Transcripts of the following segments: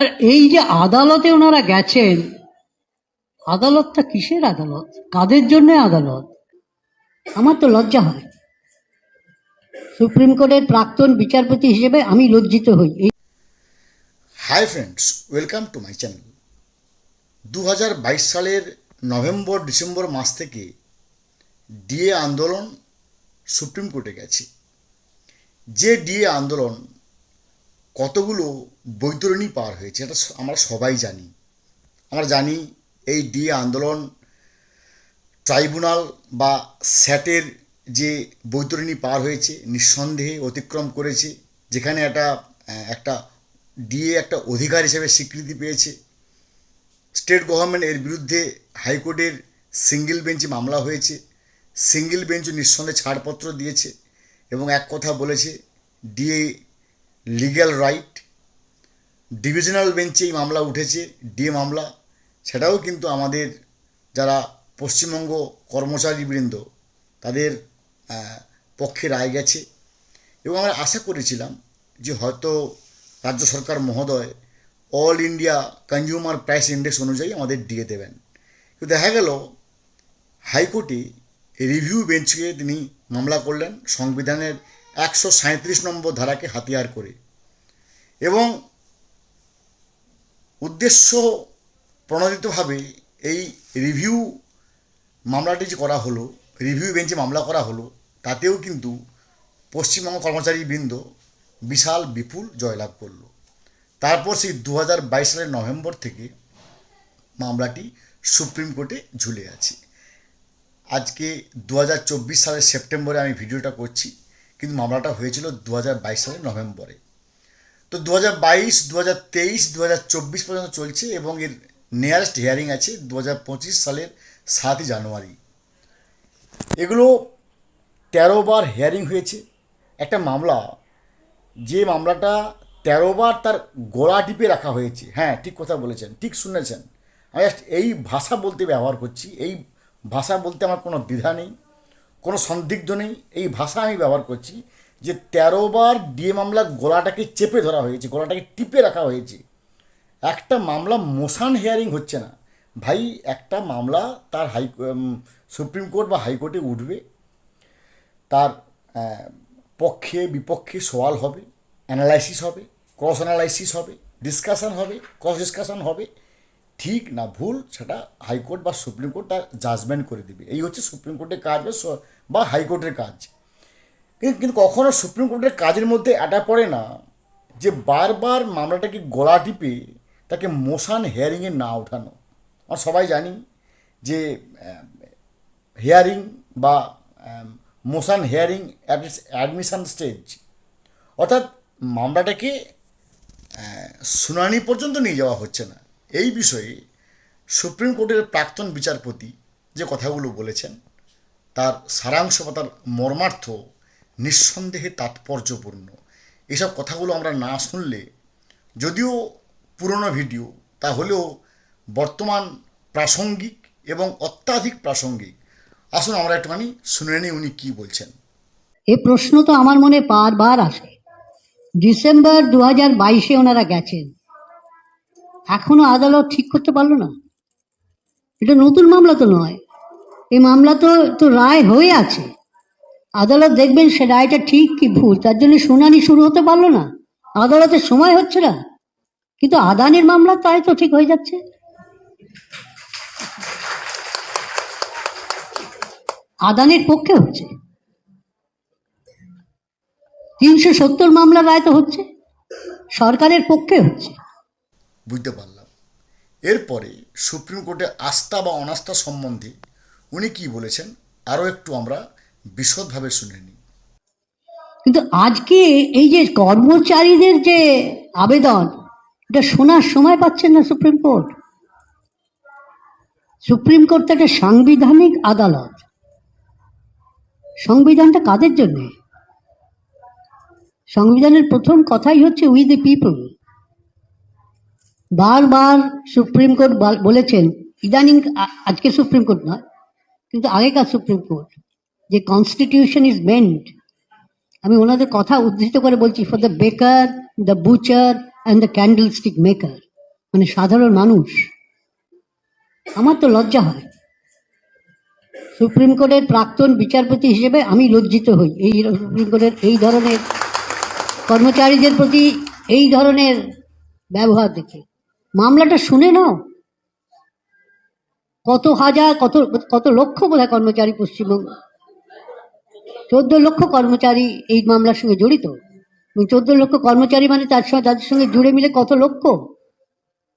আর এই যে আদালতে ওনারা গেছেন, আদালতটা কিসের আদালত? কাদের জন্য আদালত? আমার তো লজ্জা হয়। সুপ্রিম কোর্টের প্রাক্তন বিচারপতি হিসেবে আমি লজ্জিত হই। Hi friends welcome to my channel দু হাজার বাইশ সালের নভেম্বর, ডিসেম্বর মাস থেকে ডিএ আন্দোলন সুপ্রিম কোর্টে গেছে। যে ডিএ আন্দোলন কতগুলো বৈতরণী পার হয়েছে, এটা আমরা সবাই জানি। আমরা জানি এই ডিএ আন্দোলন, ট্রাইব্যুনাল বা স্যাটের যে বৈতরণী পার হয়েছে, নিঃসন্দেহে অতিক্রম করেছে, যেখানে একটা একটা ডিএ একটা অধিকার হিসেবে স্বীকৃতি পেয়েছে। স্টেট গভর্নমেন্ট এর বিরুদ্ধে হাইকোর্টের সিঙ্গেল বেঞ্চে মামলা হয়েছে, সিঙ্গেল বেঞ্চ নিঃসন্দেহে ছাড়পত্র দিয়েছে এবং এক কথা বলেছে, ডিএ লিগ্যাল রাইট ডিভিশনাল বেঞ্চে এই মামলা উঠেছে ডিএ মামলা। সেটাও কিন্তু আমাদের যারা পশ্চিমবঙ্গ কর্মচারীবৃন্দ তাদের পক্ষে রায় গেছে। এবং আমরা আশা করেছিলাম যে হয়তো রাজ্য সরকার মহোদয় all India consumer price index অনুযায়ী আমাদের দিয়ে দেবেন। কিন্তু দেখা গেল, হাইকোর্টে রিভিউ বেঞ্চকে তিনি মামলা করলেন, সংবিধানের একশো সাঁত্রিশ নম্বর ধারাকে হাতিয়ার করে। এবং উদ্দেশ্য প্রণোদিতভাবে এই রিভিউ মামলাটি যে করা হলো, রিভিউ বেঞ্চে মামলা করা হলো, তাতেও কিন্তু পশ্চিমবঙ্গ কর্মচারীবৃন্দ বিশাল বিপুল জয়লাভ করল। তারপর সেই দু হাজার বাইশ সালের নভেম্বর থেকে মামলাটি সুপ্রিম কোর্টে ঝুলে আছে। আজকে দু হাজার চব্বিশ সালের সেপ্টেম্বরে আমি ভিডিওটা করছি। কিন্তু মামলাটা হয়েছিল দু হাজার বাইশ সালের নভেম্বরে। তো দু হাজার বাইশ দু হাজার তেইশ দু হাজার চব্বিশ পর্যন্ত চলছে এবং এর নিয়ারেস্ট হিয়ারিং আছে দু হাজার পঁচিশ সালের সাতই জানুয়ারি। এগুলো তেরো বার হিয়ারিং হয়েছে। একটা মামলা, যে মামলাটা তেরো বার তার গলা টিপে রাখা হয়েছে। হ্যাঁ ঠিক কথা বলেছেন, ঠিক শুনেছেন। আমি জাস্ট এই ভাষা বলতে ব্যবহার করছি, এই ভাষা বলতে আমার কোনো দ্বিধা নেই। কোনো সন্দিগ্ধ নেই। এই ভাষা আমি ব্যবহার করছি যে তেরো বার ডিএ মামলা গলাটাকে চেপে ধরা হয়েছে, গলাটাকে টিপে রাখা হয়েছে। একটা মামলা মোশান হিয়ারিং হচ্ছে না। ভাই, একটা মামলা তার হাই সুপ্রিম কোর্ট বা হাইকোর্টে উঠবে। তার পক্ষে বিপক্ষে সওয়াল হবে, অ্যানালাইসিস হবে, ক্রস অ্যানালাইসিস হবে, ডিসকাশন হবে, ক্রস ডিসকাশন হবে। ঠিক না ভুল সেটা হাইকোর্ট বা সুপ্রিম কোর্ট তার জাজমেন্ট করে দেবে। এই হচ্ছে সুপ্রিম কোর্টের কাজ বা হাইকোর্টের কাজ। কিন্তু কিন্তু কখনো সুপ্রিম কোর্টের কাজের মধ্যে এটা পড়ে না যে বারবার মামলাটাকে গলা টিপে তাকে মোশান হিয়ারিংয়ে না ওঠানো। আমরা সবাই জানি যে হিয়ারিং বা motion hearing at its admission stage অর্থাৎ মামলাটাকে শুনানি পর্যন্ত নিয়ে যাওয়া হচ্ছে না। এই বিষয়ে সুপ্রিম কোর্টের প্রাক্তন বিচারপতি যে কথাগুলো বলেছেন, তার সারাংশ বা তার মর্মার্থ নিঃসন্দেহে তাৎপর্যপূর্ণ। এসব কথাগুলো আমরা না শুনলে, যদিও পুরনো ভিডিও, তাহলেও বর্তমান প্রাসঙ্গিক এবং অত্যাধিক প্রাসঙ্গিক। আসুন আমরা একটুখানি শুনে নিই উনি কী বলছেন। এ প্রশ্ন তো আমার মনে বারবার আসে। ডিসেম্বর দু হাজার বাইশে ওনারা গেছেন। এখনও আদালত ঠিক করতে পারল না। এটা নতুন মামলা তো নয়। এই মামলা তো তো রায় হয়ে আছে। আদালত দেখবেন সে রায়টা ঠিক কি ভুল, তার জন্য শুনানি শুরু হতে পারল না। আদালতের সময় হচ্ছে না। কিন্তু আদানির মামলা তাই তো ঠিক হয়ে যাচ্ছে। আদানির পক্ষে হচ্ছে। তিনশো সত্তর মামলা রায় তো হচ্ছে। সরকারের পক্ষে হচ্ছে। বুঝতে পারলাম। এরপরে সুপ্রিম কোর্টে আস্থা বা অনাস্থা সম্বন্ধে উনি কি বলেছেন, আরও একটু আমরা বিশদভাবে শুনে নিই। কিন্তু আজকে এই যে কর্মচারীদের যে আবেদন, এটা শোনার সময় পাচ্ছেন না সুপ্রিম কোর্ট? সুপ্রিম কোর্ট একটা সাংবিধানিক আদালত। সংবিধানটা কাদের জন্য? সংবিধানের প্রথম কথাই হচ্ছে উই দ্য পিপল বারবার সুপ্রিম কোর্ট বলেছেন, ইদানিং আজকে সুপ্রিম কোর্ট নয়, কিন্তু আগেকার সুপ্রিম কোর্ট, যে কনস্টিটিউশন ইজ মেন্ট আমি ওনাদের কথা উদ্ধৃত করে বলছি for the baker the butcher and the candlestick maker মানে সাধারণ মানুষ, আমার তো লজ্জা হয়। সুপ্রিম কোর্টের প্রাক্তন বিচারপতি হিসেবে আমি লজ্জিত হই, এই সুপ্রিম কোর্টের এই ধরনের কর্মচারীদের প্রতি এই ধরনের ব্যবহার দেখে। মামলাটা শুনে নাও। কত হাজার, কত কত লক্ষ বোধহয় কর্মচারী পশ্চিমবঙ্গ। চোদ্দ লক্ষ কর্মচারী এই মামলার সঙ্গে জড়িত। চোদ্দ লক্ষ কর্মচারী মানে তার সঙ্গে, তাদের সঙ্গে জুড়ে মিলে কত লক্ষ?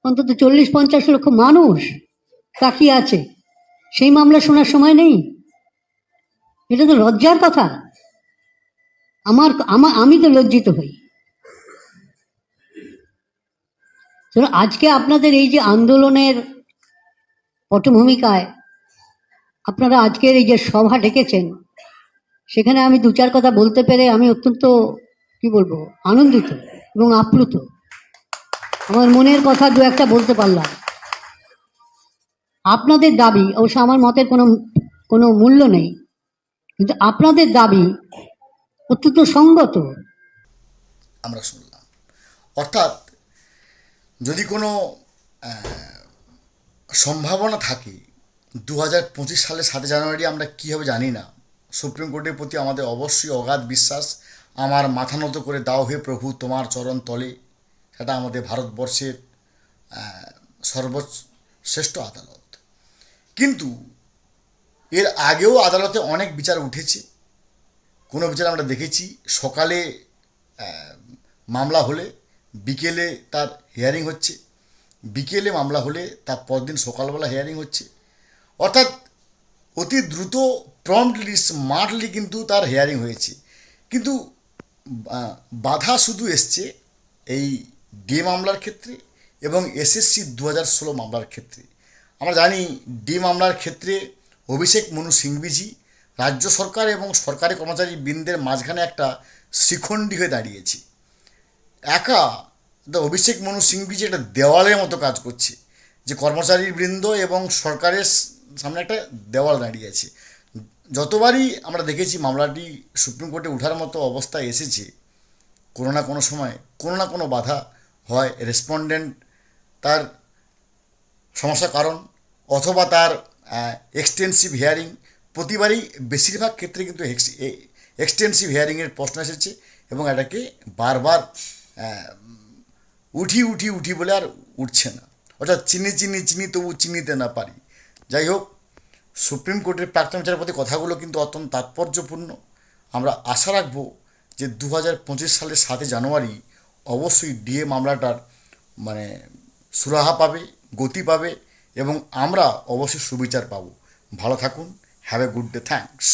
অন্তত চল্লিশ, পঞ্চাশ লক্ষ মানুষ তাকিয়ে আছে। সেই মামলা শোনার সময় নেই। এটা তো লজ্জার কথা। আমার, আমি তো লজ্জিত হই তো আজকে আপনাদের এই যে আন্দোলনের পটভূমিকায় আপনারা আজকের এই যে সভা ডেকেছেন, সেখানে আমি দু চার কথা বলতে পেরে আমি অত্যন্ত, কি বলব, আনন্দিত এবং আপ্লুত। আমার মনের কথা দু একটা বলতে পারলাম। আপনাদের দাবি, অবশ্য আমার মতের কোনো কোনো মূল্য নেই, কিন্তু আপনাদের দাবি অত্যন্ত সঙ্গত। আমরা শুনলাম। অর্থাৎ যদি কোনো সম্ভাবনা থাকে দু হাজার পঁচিশ সালের সাত জানুয়ারি আমরা কী হবে জানি না। সুপ্রিম কোর্টের প্রতি আমাদের অবশ্যই অগাধ বিশ্বাস। আমার মাথা নত করে দাও হে প্রভু, তোমার চরণ তলে। সেটা আমাদের ভারতবর্ষের সর্বশ্রেষ্ঠ আদালত। কিন্তু এর আগেও আদালতে অনেক বিচার উঠেছে। কোনো বিচার আমরা দেখেছি। সকালে মামলা হলে বিকেলে তার হিয়ারিং হচ্ছে। বিকেলে মামলা হলে তার পরদিন সকালবেলা হিয়ারিং হচ্ছে। অর্থাৎ অতি দ্রুত প্রম্পটলি স্মার্টলি কিন্তু তার হিয়ারিং হয়েছে। কিন্তু বাধা শুধু এসছে এই ডি মামলার ক্ষেত্রে এবং এসএসসি দু হাজার ষোলো মামলার ক্ষেত্রে। আমরা জানি ডি মামলার ক্ষেত্রে অভিষেক মনু সিংবিজি রাজ্য সরকার এবং সরকারি কর্মচারী বৃন্দের মাঝখানে একটা শিখণ্ডী হয়ে দাঁড়িয়েছে। একা? দ্য অভিষেক মনু সিংভি যে একটা দেওয়ালের মতো কাজ করছে, যে কর্মচারী বৃন্দ এবং সরকারের সামনে একটা দেওয়াল দাঁড়িয়ে আছে। যতবারই আমরা দেখেছি মামলাটি সুপ্রিম কোর্টে ওঠার মতো অবস্থায় এসেছে, কোনো না কোনো সময় কোনো না কোনো বাধা হয় রেসপন্ডেন্ট তার সমস্যার কারণ অথবা তার এক্সটেন্সিভ হিয়ারিং প্রতিবারই বেশিরভাগ ক্ষেত্রে কিন্তু এক্সটেন্সিভ হিয়ারিংয়ের প্রশ্ন এসেছে এবং এটাকে বারবার উঠি উঠি উঠি বলে আর উঠছে না। অর্থাৎ চিনি চিনি চিনি তবু চিনিতে না পারি। যাই হোক, সুপ্রিম কোর্টের প্রাক্তন বিচারপতি কথাগুলো কিন্তু অত্যন্ত তাৎপর্যপূর্ণ। আমরা আশা রাখব যে দু হাজার পঁচিশ সালের সাতই জানুয়ারি অবশ্যই ডিএ মামলাটার মানে সুরাহা পাবে, গতি পাবে এবং আমরা অবশ্যই সুবিচার পাব। ভালো থাকুন have a good day thanks